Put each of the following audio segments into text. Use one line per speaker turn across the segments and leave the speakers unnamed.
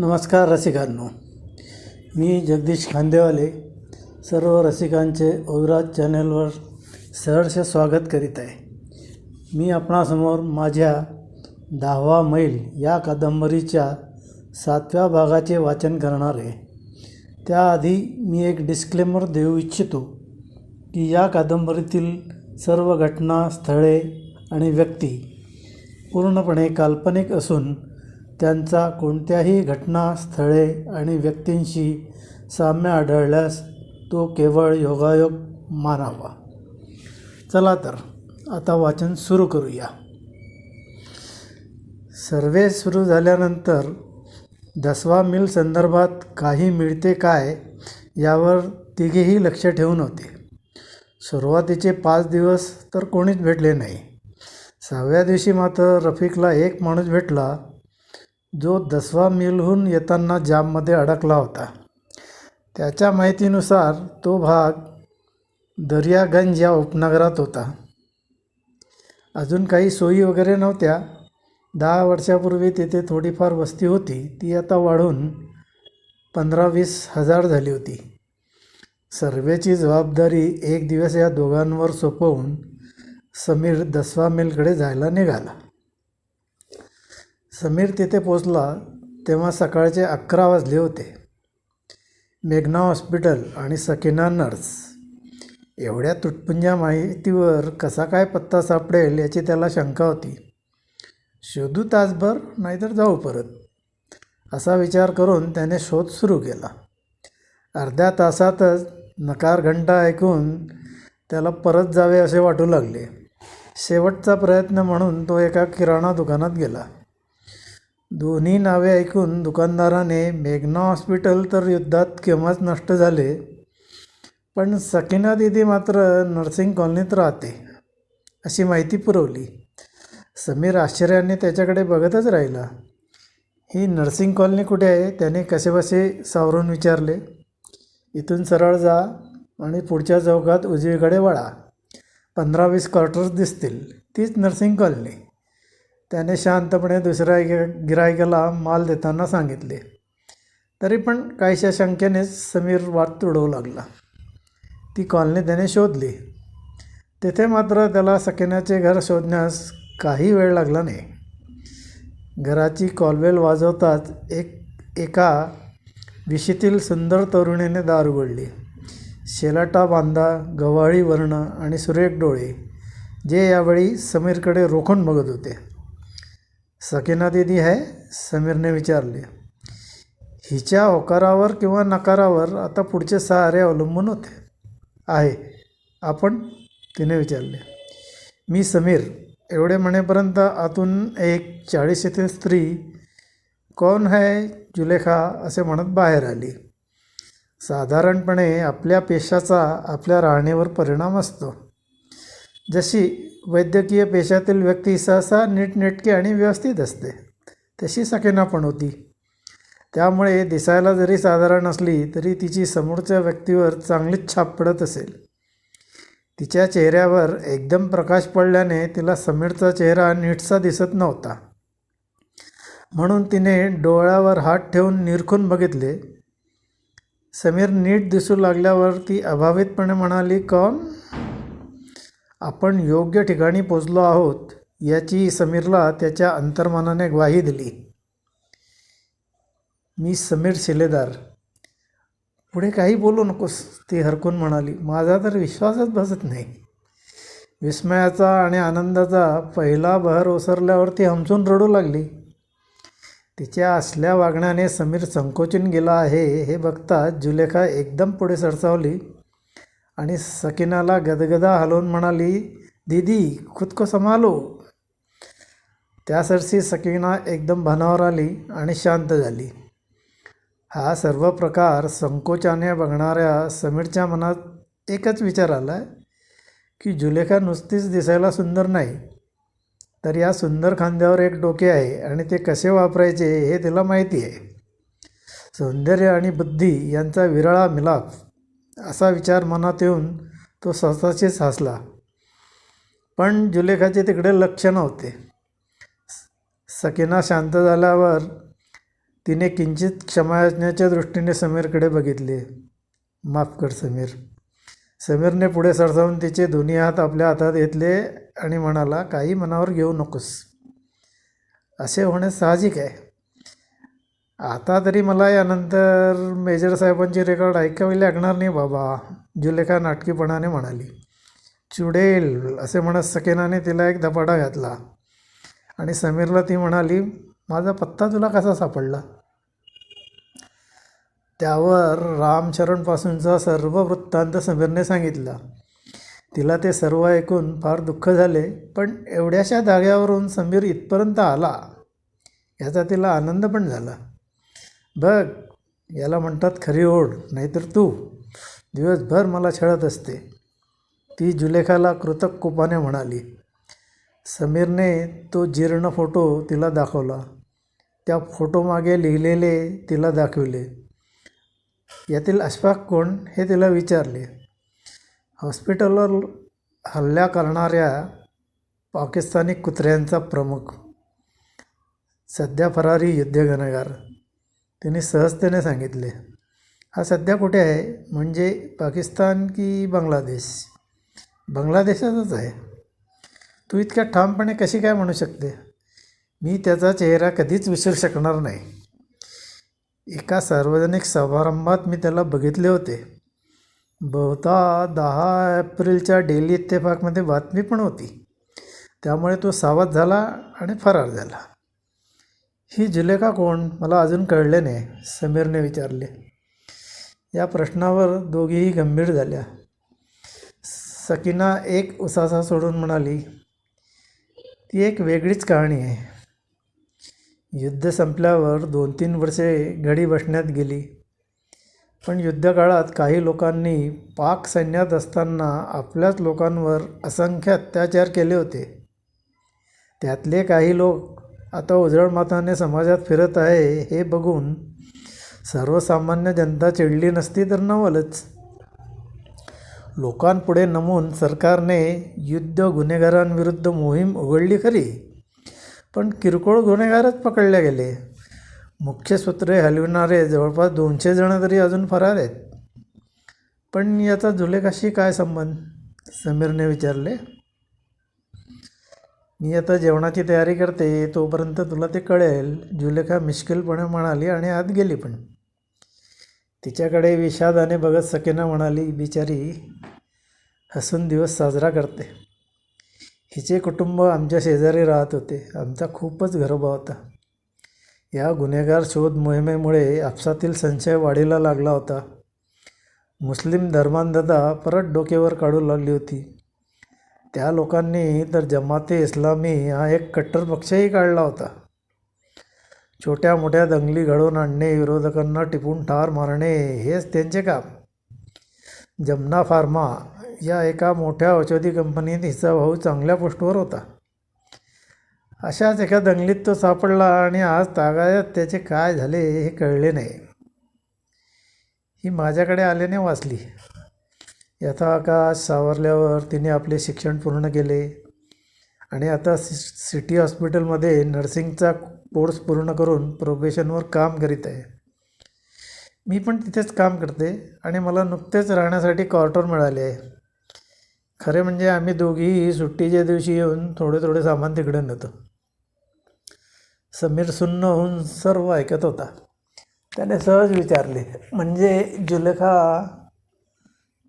नमस्कार रसिकांनो. मी जगदीश खांदेवाले सर्व रसिकांचे ओविराज चॅनलवर सहर्ष स्वागत करीत आहे. मी आपणासमोर माझ्या दहावा मैल या कादंबरीच्या सातव्या भागाचे वाचन करणार आहे. त्याआधी मी एक डिस्क्लेमर देऊ इच्छितो की या कादंबरीतील सर्व घटना स्थळे आणि व्यक्ती पूर्णपणे काल्पनिक असून त्यांचा कोणत्याही घटना स्थळे आणि व्यक्तींशी साम्य आढळल्यास तो केवळ योगायोग मानावा. चला तर आता वाचन सुरू करूया. सर्वे सुरू झाल्यानंतर दसवा मिल संदर्भात काही मिळते काय यावर तिघेही लक्ष ठेवून होते. सुरुवातीचे पाच दिवस तर कोणीच भेटले नाही. सहाव्या दिवशी मात्र रफिकला एक माणूस भेटला जो दसवा मिलहून येताना जाममध्ये अडकला होता. त्याच्या माहितीनुसार तो भाग दर्यागंज या उपनगरात होता. अजून काही सोयी वगैरे नव्हत्या. दहा वर्षापूर्वी तिथे थोडीफार वस्ती होती. ती आता वाढून पंधरा वीस हजार झाली होती. सर्वेची जबाबदारी एक दिवस या दोघांवर सोपवून समीर दसवा मिलकडे जायला निघाला. समीर तिथे पोचला तेव्हा सकाळचे अकरा वाजले होते. मेघना हॉस्पिटल आणि सकिना नर्स. एवढ्या तुटपुंज्या माहितीवर कसा काय पत्ता सापडेल याची त्याला शंका होती. शोधू तासभर नाहीतर जाऊ परत. असा विचार करून त्याने शोध सुरू केला. अर्ध्या तासातच नकार घंटा ऐकून त्याला परत जावे असे वाटू लागले. शेवटचा प्रयत्न म्हणून तो एका किराणा दुकानात गेला. दोन्ही नावे ऐकून दुकानदाराने मेघना हॉस्पिटल तर युद्धात केव्हाच नष्ट झाले. पण सकिना दिदी मात्र नर्सिंग कॉलनीत राहते अशी माहिती पुरवली. समीर आश्चर्याने त्याच्याकडे बघतच राहिला. ही नर्सिंग कॉलनी कुठे आहे? त्याने कसेबसे सावरून विचारले. इथून सरळ जा आणि पुढच्या चौकात उजवीकडे वळा. पंधरा वीस क्वार्टर्स दिसतील. तीच नर्सिंग कॉलनी. त्याने शांतपणे दुसऱ्या गिरायकाला माल देताना सांगितले. तरी पण काहीशा शंकेनेच समीर वाट तुडवू लागला. ती कॉलनी त्याने शोधली. तेथे मात्र त्याला सकिनाचे घर शोधण्यास काही वेळ लागला नाही. घराची कॉलवेल वाजवताच एक एका विशीतील सुंदर तरुणीने दार उघडली. शेलाटा बांधा गव्हाळी वर्ण आणि सुरेख डोळे जे यावेळी समीरकडे रोखून बघत होते. सकिना दिदी आहे समीरने विचारले हिच्या होकारावर किंवा नकारावर आता पुढचे सारे अवलंबून होते. आहे आपण तिने विचारले मी समीर एवढे म्हणेपर्यंत आतून एक चाळीस स्त्री कोण है जुलेखा असे म्हणत बाहेर आली. साधारणपणे आपल्या पेशाचा आपल्या राहणीवर परिणाम असतो. जशी वैद्यकीय पेशातील व्यक्ती सहसा नीटनेटकी आणि व्यवस्थित असते तशी सकेना पण होती. त्यामुळे दिसायला जरी साधारण असली तरी तिची समोरच्या व्यक्तीवर चांगलीच छाप पडत असेल. तिच्या चेहऱ्यावर एकदम प्रकाश पडल्याने तिला समीरचा चेहरा नीटसा दिसत नव्हता. म्हणून तिने डोळ्यावर हात ठेवून निरखून बघितले. समीर नीट दिसू लागल्यावर ती अभावितपणे म्हणाली कौन? आपण योग्य ठिकाणी पोचलो आहोत याची समीरला त्याच्या अंतर्मनाने ग्वाही दिली. मी समीर शिलेदार. पुढे काही बोलू नकोस ती हरकून म्हणाली. माझा तर विश्वासच बसत नाही. विस्मयाचा आणि आनंदाचा पहिला बहर ओसरल्यावर ती हमसून रडू लागली. तिच्या असल्या वागण्याने समीर संकोचून गेला आहे हे बघता जुलेखा एकदम पुढे सरसावली. आणि सकिनाला गदगदा हलवून म्हणाली दीदी खुद को संभालो त्यासरशी सकिना एकदम भानावर आली आणि शांत झाली. हा सर्व प्रकार संकोचाने बघणाऱ्या समीरच्या मनात एकच विचार आला आहे की जुलेखा नुसतीच दिसायला सुंदर नाही तर या सुंदर खांद्यावर एक डोके आहे आणि ते कसे वापरायचे हे तिला माहिती आहे. सौंदर्य आणि बुद्धी यांचा विरळा मिलाप. असा विचार मनात येऊन तो स्वतःशीच हसला. पण जुलेखाचे तिकडे लक्ष नव्हते. सकिना शांत झाल्यावर तिने किंचित क्षमायाचण्याच्या दृष्टीने समीरकडे बघितले. माफ कर समीर. समीरने पुढे सरसावून तिचे दोन्ही हात आपल्या हातात घेतले आणि म्हणाला काही मनावर घेऊ नकोस. असे होणे साहजिक आहे. आता तरी मला यानंतर मेजर साहेबांची रेकॉर्ड ऐकावी लागणार नाही बाबा जुलेखा नाटकीपणाने म्हणाली. चुडेल असे म्हणत सकेनाने तिला एक धपाटा घातला. आणि समीरला ती म्हणाली माझा पत्ता तुला कसा सापडला? त्यावर रामचरणपासूनचा सर्व वृत्तांत समीरने सांगितला. तिला ते सर्व ऐकून फार दुःख झाले पण एवढ्याशा धाग्यावरून समीर इथपर्यंत आला याचा तिला आनंद पण झाला. बघ याला म्हणतात खरी ओढ नाहीतर तू. दिवसभर मला छळत असते. ती जुलेखाला कृतक कोपाने म्हणाली. समीरने तो जीर्ण फोटो तिला दाखवला. त्या फोटोमागे लिहिलेले तिला दाखविले. यातील अशफाक कोण हे तिला विचारले. हॉस्पिटलवर हल्ला करणाऱ्या पाकिस्तानी कुत्र्यांचा प्रमुख. सध्या फरारी युद्धगणगार. तिने सहजतेने सांगितले. हा सध्या कुठे आहे? म्हणजे पाकिस्तान की बांगलादेश? बांगलादेशातच आहे. तू इतक्या ठामपणे कशी काय म्हणू शकते? मी त्याचा चेहरा कधीच विसरू शकणार नाही. एका सार्वजनिक समारंभात मी त्याला बघितले होते. बहुता दहा एप्रिलच्या डेली इत्तेफाकमध्ये बातमी पण होती. त्यामुळे तो सावध झाला आणि फरार झाला. ही जुलेखा कोण? मला अजून कळले नाही. समीरने विचारले. या प्रश्नावर दोघीही गंभीर झाल्या. सकीना एक उसासा सोडून म्हणाली ती एक वेगळीच कहाणी आहे. युद्ध संपल्यावर दोन तीन वर्षे घडी बसण्यात गेली. पण युद्धकाळात काही लोकांनी पाक सैन्यात असताना आपल्याच लोकांवर असंख्य अत्याचार केले होते. त्यातले काही लोक आता उजळ माताने समाजात फिरत आहे हे बघून सर्वसामान्य जनता चिडली नसती तर नवलच. लोकांपुढे नमून सरकारने युद्ध गुन्हेगारांविरुद्ध मोहीम उघडली खरी पण किरकोळ गुन्हेगारच पकडले गेले. मुख्य सूत्रे हलविणारे जवळपास दोनशे जणं तरी अजून फरार आहेत. पण याचा जुलेखाशी काय संबंध? समीरने विचारले. मी आता जेवणाची तयारी करते तोपर्यंत तुला ते कळेल. जुलेखा मिश्किलपणे म्हणाली आणि आत गेली पण. तिच्याकडे विषादाने बघत सकेना म्हणाली बिचारी हसून दिवस साजरा करते. हिचे कुटुंब आमच्या शेजारी राहत होते. आमचा खूपच घरोबा होता. या गुन्हेगार शोध मोहिमेमुळे आपसातील संशय वाढीला लागला होता. मुस्लिम धर्मांधता परत डोकेवर काढू लागली होती. त्या लोकांनी तर जमाते इस्लामी हा एक कट्टर पक्षही काढला होता. छोट्या मोठ्या दंगली घडवून आणणे विरोधकांना टिपून ठार मारणे हेच त्यांचे काम. जमना फार्मा या एका मोठ्या औषधी कंपनीत हिचा भाऊ चांगल्या पोस्टवर होता. अशाच एका दंगलीत तो सापडला आणि आज तागायत त्याचे काय झाले हे कळले नाही. ही माझ्याकडे आल्याने वाचली. यथाकाश सावरल्यावर तिने आपले शिक्षण पूर्ण केले. आणि आता सि सिटी हॉस्पिटलमध्ये नर्सिंगचा कोर्स पूर्ण करून प्रोबेशनवर काम करीत आहे. मी पण तिथेच काम करते आणि मला नुकतेच राहण्यासाठी क्वार्टर मिळाले आहे. खरे म्हणजे आम्ही दोघीही सुट्टीच्या दिवशी येऊन थोडे थोडे सामान तिकडे नेतो. समीर सुन्न होऊन सर्व ऐकत होता. त्याने सहज विचारले म्हणजे जुलेखा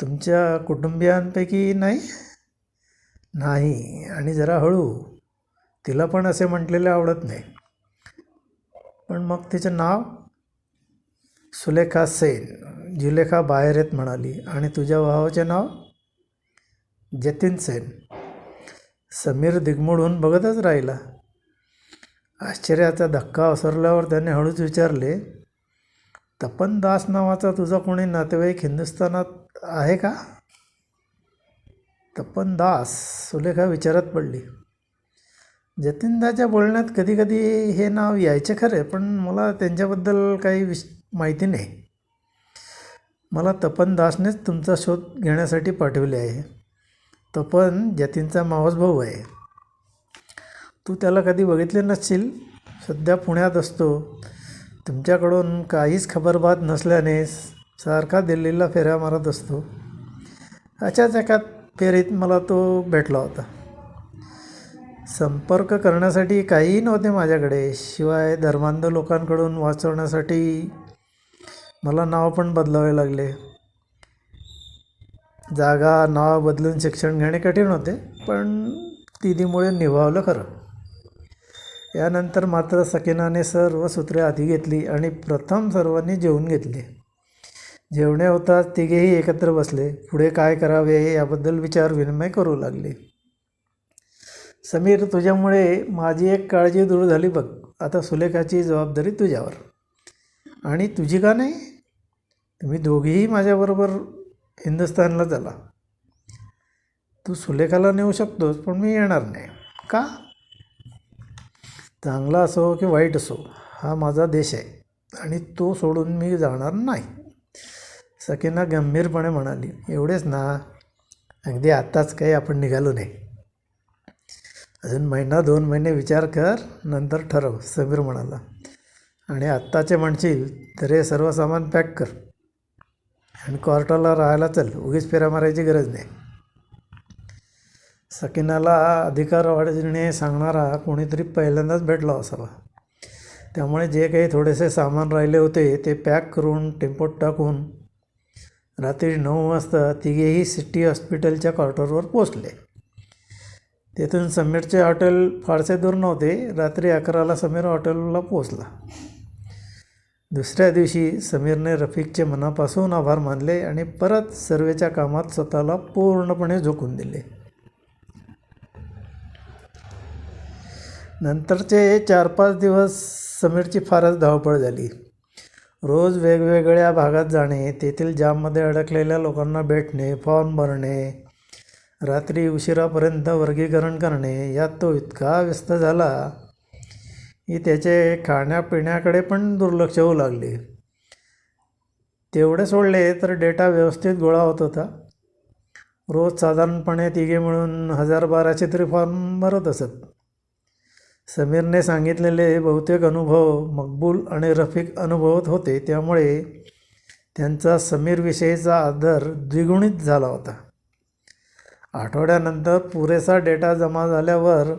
तुमच्या कुटुंबियांपैकी नाही? नाही. आणि जरा हळू. तिला पण असे म्हटलेले आवडत नाही. पण मग तिचं नाव? सुलेखा सेन. जुलेखा बाहेर येत म्हणाली. आणि तुझ्या भावाचे नाव? जतीन सेन. समीर दिगमुडून बघतच राहिला. आश्चर्याचा धक्का ओसरल्यावर त्याने हळूच विचारले तपन दास नावाचा तुझा कोणी नातेवाईक हिंदुस्थानात आहे का? तपन दास सुलेखा विचारात पडली. जतीनदाच्या बोलण्यात कधी कधी हे नाव यायचे खरे पण मला त्यांच्याबद्दल काही विश माहिती नाही. मला तपन दासनेच तुमचा शोध घेण्यासाठी पाठवले आहे. तपन जतीनचा मावस भाऊ आहे. तू त्याला कधी बघितले नसशील? सध्या पुण्यात असतो. तुमच्याकडून काहीच खबरबात नसल्याने सारखा दिल्लीला फेऱ्या मारत असतो. अशाच एका फेरीत मला तो भेटला होता. संपर्क करण्यासाठी काहीही नव्हते माझ्याकडे शिवाय धर्मांध लोकांकडून वाचवण्यासाठी मला नाव पण बदलावे लागले. जागा नाव बदलून शिक्षण घेणे कठीण होते पण दिदीमुळे निभावलं खरं. यानंतर मात्र सकिनाने सर्व सूत्रे हाती घेतली आणि प्रथम सर्वांनी जेवून घेतले. जेवणे होताच तिघेही एकत्र बसले. पुढे काय करावे याबद्दल विचार विनिमय करू लागले. समीर तुझ्यामुळे माझी एक काळजी दूर झाली बघ. आता सुलेखाची जबाबदारी तुझ्यावर. आणि तुझी का नाही? तुम्ही दोघेही माझ्याबरोबर हिंदुस्थानला चला. तू सुलेखाला नेऊ शकतोस पण मी येणार नाही. का? चांगला असो की वाईट असो हा माझा देश आहे आणि तो सोडून मी जाणार नाही. सकीना गंभीरपणे म्हणाली एवढेच ना अगदी आत्ताच काही आपण निघालो नाही. अजून महिना दोन महिने विचार कर नंतर ठरव समीर म्हणाला. आणि आत्ताचे म्हणशील तर हे सर्व सामान पॅक कर. आणि क्वार्टरला राहायला चल उगीच फेऱ्या मारायची गरज नाही. सकिनाला अधिकार वाढविणे सांगणारा कोणीतरी पहिल्यांदाच भेटला असावा. त्यामुळे जे काही थोडेसे सामान राहिले होते ते पॅक करून टेम्पोत टाकून रात्री नऊ वाजता तिघेही सिटी हॉस्पिटलच्या क्वार्टरवर पोचले तेथून समीरचे हॉटेल फारसे दूर नव्हते रात्री अकराला समीर हॉटेलला पोचला दुसऱ्या दिवशी समीरने रफिकचे मनापासून आभार मानले आणि परत सर्वेच्या कामात स्वतःला पूर्णपणे झोकून दिले. नंतरचे चार पाच दिवस समीरची फारच धावपळ झाली. रोज वेगवेगळ्या भागात जाणे तेथील जाममध्ये अडकलेल्या लोकांना भेटणे फॉर्म भरणे रात्री उशिरापर्यंत वर्गीकरण करणे यात तो इतका व्यस्त झाला की त्याचे खाण्यापिण्याकडे पण दुर्लक्ष होऊ लागले. तेवढे सोडले तर डेटा व्यवस्थित गोळा होत होता. रोज साधारणपणे तिघे मिळून हजार बाराशे तरी फॉर्म भरत असत. समीरने सांगितलेले बहुतेक अनुभव मकबूल आणि रफिक अनुभवत होते त्यामुळे त्यांचा समीरविषयीचा आदर द्विगुणित झाला होता. आठवड्यानंतर पुरेसा डेटा जमा झाल्यावर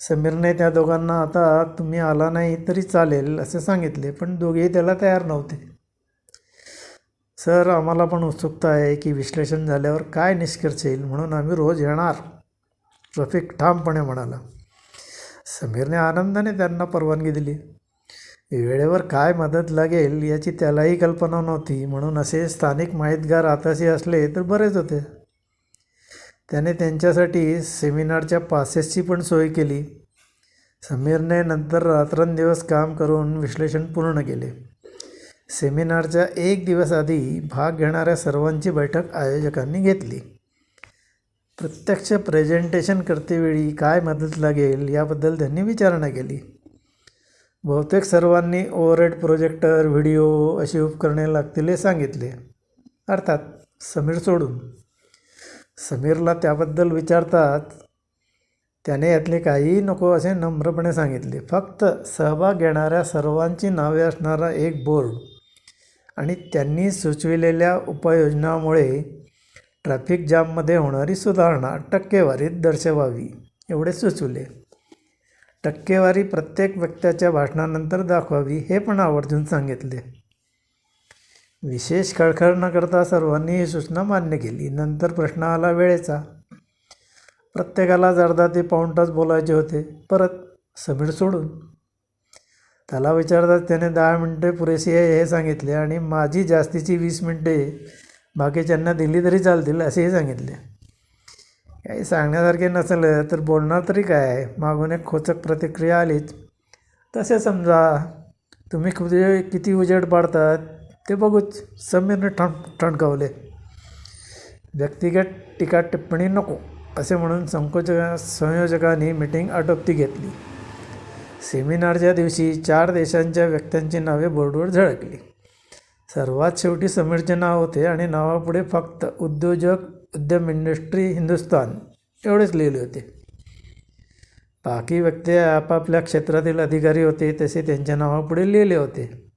समीरने त्या दोघांना आता तुम्ही आला नाही तरी चालेल असे सांगितले पण दोघेही त्याला तयार नव्हते. सर आम्हाला पण उत्सुकता आहे की विश्लेषण झाल्यावर काय निष्कर्ष येईल म्हणून आम्ही रोज येणार रफिक ठामपणे म्हणाला. समीरने आनंदाने त्यांना परवानगी दिली. वेळेवर काय मदत लागेल याची त्यालाही कल्पना नव्हती. म्हणून असे स्थानिक माहितगार आताशी असले तर बरेच होते. त्याने त्यांच्यासाठी सेमिनारच्या पासेसची पण सोय केली. समीरने नंतर रात्रंदिवस काम करून विश्लेषण पूर्ण केले. सेमिनारच्या एक दिवस आधी भाग घेणाऱ्या सर्वांची बैठक आयोजकांनी घेतली. प्रत्यक्ष प्रेझेंटेशन करतेवेळी काय मदत लागेल याबद्दल त्यांनी विचारणा केली. बहुतेक सर्वांनी ओव्हरहेड प्रोजेक्टर व्हिडिओ अशी उपकरणे लागतील हे सांगितले. अर्थात समीर सोडून. समीरला त्याबद्दल विचारतात त्याने यातले काहीही नको असे नम्रपणे सांगितले. फक्त सहभाग घेणाऱ्या सर्वांची नावे असणारा एक बोर्ड आणि त्यांनी सुचविलेल्या उपाययोजनामुळे ट्रॅफिक जाममध्ये होणारी सुधारणा टक्केवारीत दर्शवावी एवढे सुचवले. टक्केवारी प्रत्येक व्यक्त्याच्या भाषणानंतर दाखवावी हे पण आवर्जून सांगितले. विशेष खळखळ न करता सर्वांनी ही सूचना मान्य केली. नंतर प्रश्न आला वेळेचा. प्रत्येकाला अर्धा ते पाऊण तास बोलायचे होते. परत समीर सोडून. त्याला विचारतात त्याने दहा मिनटे पुरेशी आहे हे सांगितले आणि माझी जास्तीची वीस मिनटे बाकीच्यांना दिली तरी चालतील असेही सांगितले. काही सांगण्यासारखे नसलं तर बोलणार तरी काय? मागून एक खोचक प्रतिक्रिया आलीच. तसे समजा तुम्ही कुठे किती उजेड पाडतात ते बघूच. समीरने ठण ठणकावले. व्यक्तिगत टीका टिप्पणी नको असे म्हणून संकोच संयोजकांनी मिटिंग आटोपती घेतली. सेमिनारच्या दिवशी चार देशांच्या व्यक्त्यांची नावे बोर्डवर झळकली. सर्वात शेवटी समीरचे नाव होते आणि नावापुढे फक्त उद्योजक उद्यम इंडस्ट्री हिंदुस्तान एवढेच लिहिले होते. बाकी व्यक्ती आपापल्या क्षेत्रातील अधिकारी होते तसे त्यांच्या नावापुढे लिहिले होते.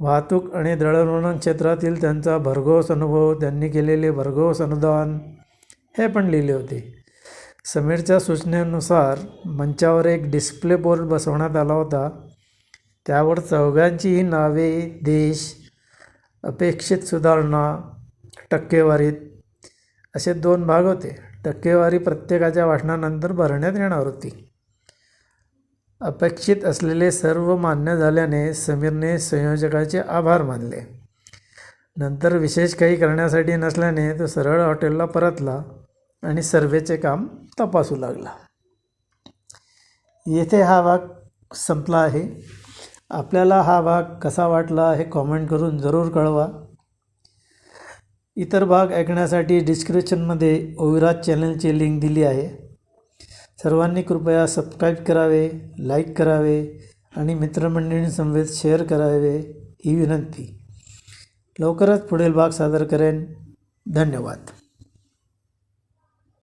वाहतूक आणि दळणवळण क्षेत्रातील त्यांचा भरघोस अनुभव त्यांनी केलेले भरघोस अनुदान हे पण लिहिले होते. समीरच्या सूचनेनुसार मंचावर एक डिस्प्ले बोर्ड बसवण्यात आला होता. त्यावर चौघांचीही नावे देश अपेक्षित सुधारणा टक्केवारीत असे दोन भाग होते. टक्केवारी प्रत्येकाच्या भाषणानंतर भरण्यात येणार होती. अपेक्षित असलेले सर्व मान्य झाल्याने समीरने संयोजकाचे आभार मानले. नंतर विशेष काही करण्यासाठी नसल्याने तो सरळ हॉटेलला परतला आणि सर्वेचे काम तपासू लागला. येथे हा भाग संपला आहे. आपल्याला हा भाग कसा वाटला हे कॉमेंट करून जरूर कळवा. इतर भाग ऐकण्यासाठी डिस्क्रिप्शनमध्ये ओविराज चॅनलची लिंक दिली आहे. सर्वांनी कृपया सबस्क्राईब करावे लाईक करावे आणि मित्रमंडळींसमवेत शेअर करावे ही विनंती. लवकरच पुढील भाग सादर करेन. धन्यवाद.